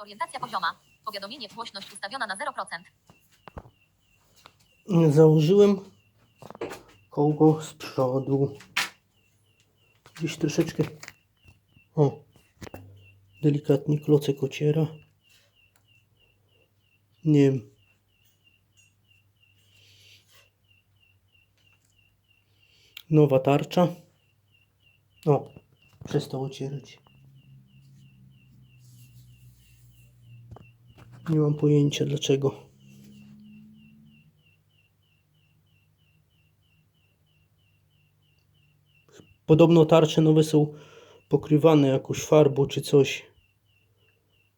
Orientacja pozioma. Powiadomienie głośność ustawiona na 0%. Założyłem koło z przodu. Gdzieś troszeczkę. O, delikatnie klocek ociera. Nie wiem. Nowa tarcza. O, przestał ocierać. Nie mam pojęcia dlaczego. Podobno tarcze nowe są pokrywane jakąś farbą czy coś.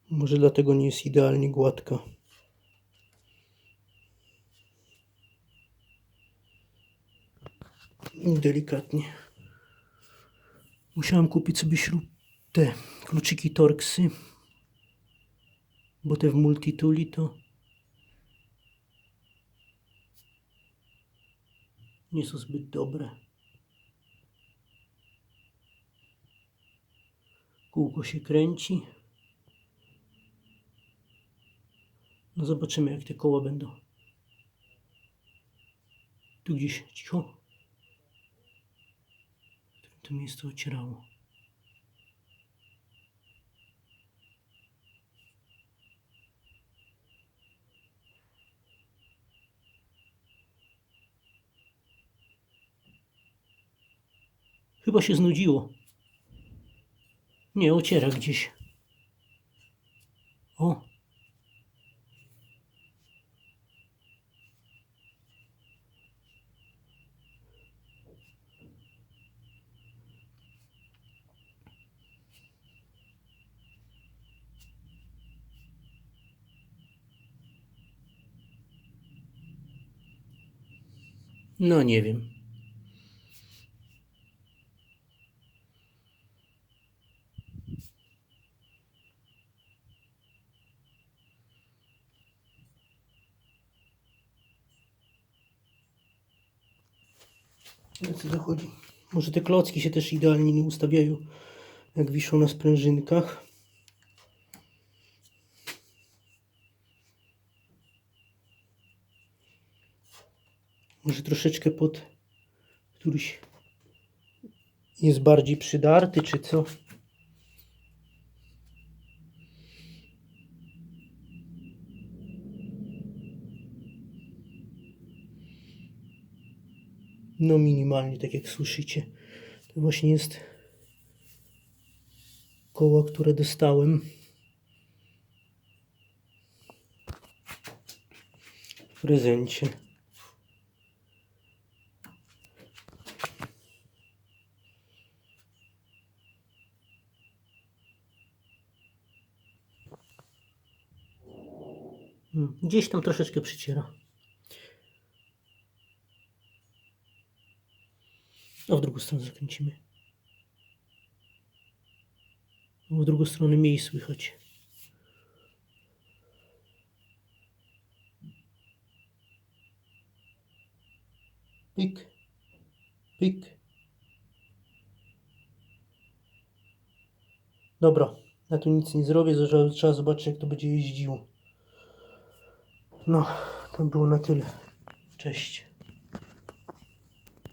Może dlatego nie jest idealnie gładka. Delikatnie. Musiałem kupić sobie śrub te kluczyki Torxy. Bo te w Multituli to nie są zbyt dobre. Kółko się kręci. No zobaczymy jak te koła będą. Tu gdzieś cicho. To miejsce ocierało. Chyba się znudziło. Nie, ociera gdzieś. O. No nie wiem. O co? Może te klocki się też idealnie nie ustawiają, jak wiszą na sprężynkach. Może troszeczkę pod któryś jest bardziej przydarty, czy co? No minimalnie, tak jak słyszycie. To właśnie jest koło, które dostałem. W prezencie. Mm, Gdzieś tam troszeczkę przyciera. A w drugą stronę zakręcimy. W drugą stronę mniej słychać. Pik, pik. Dobra, ja tu nic nie zrobię, trzeba zobaczyć jak to będzie jeździło. No, to było na tyle. Cześć.